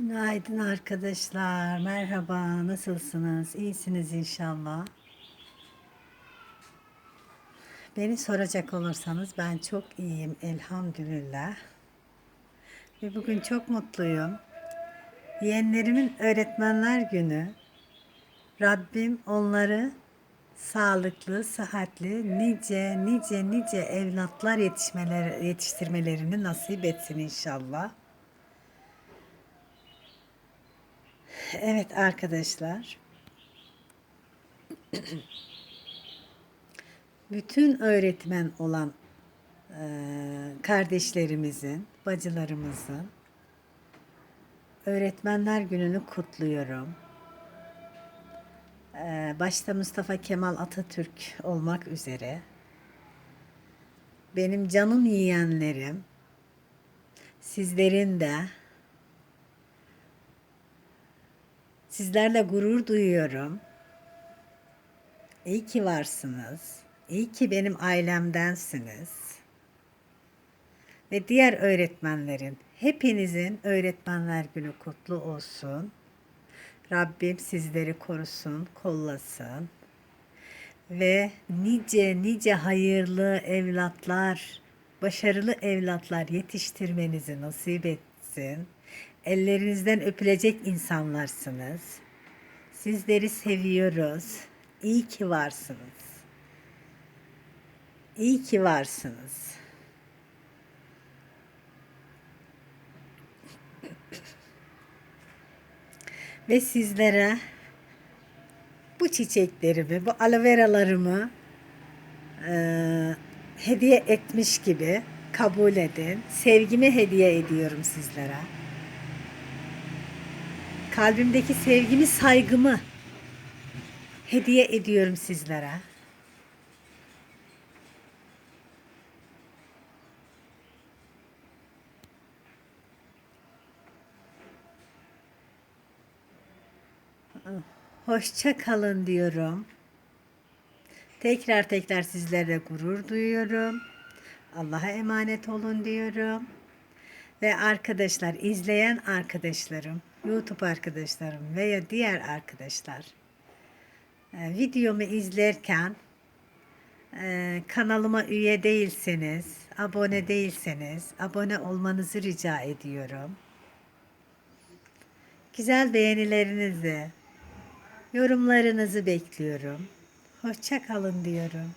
Günaydın arkadaşlar. Merhaba. Nasılsınız? İyisiniz inşallah. Beni soracak olursanız ben çok iyiyim elhamdülillah. Ve bugün çok mutluyum. Yeğenlerimin öğretmenler günü. Rabbim onları sağlıklı, sıhhatli, nice nice nice evlatlar yetişmeleri, yetiştirmelerini nasip etsin inşallah. Evet arkadaşlar. Bütün öğretmen olan e, kardeşlerimizin, bacılarımızın Öğretmenler Günü'nü kutluyorum. E, başta Mustafa Kemal Atatürk olmak üzere benim canım yiyenlerim, sizlerin de Sizlerle gurur duyuyorum. İyi ki varsınız. İyi ki benim ailemdensiniz. Ve diğer öğretmenlerin, hepinizin öğretmenler günü kutlu olsun. Rabbim sizleri korusun, kollasın. Ve nice nice hayırlı evlatlar, başarılı evlatlar yetiştirmenizi nasip etsin. Ellerinizden öpülecek insanlarsınız. Sizleri seviyoruz. İyi ki varsınız. İyi ki varsınız. Ve sizlere bu çiçeklerimi, bu aloe veralarımı e, hediye etmiş gibi kabul edin. Sevgimi hediye ediyorum sizlere kalbimdeki sevgimi, saygımı hediye ediyorum sizlere. Hoşça kalın diyorum. Tekrar tekrar sizlerle gurur duyuyorum. Allah'a emanet olun diyorum. Ve arkadaşlar, izleyen arkadaşlarım, YouTube arkadaşlarım veya diğer arkadaşlar e, videomu izlerken e, kanalıma üye değilseniz, abone değilseniz abone olmanızı rica ediyorum. Güzel beğenilerinizi, yorumlarınızı bekliyorum. Hoşça kalın diyorum.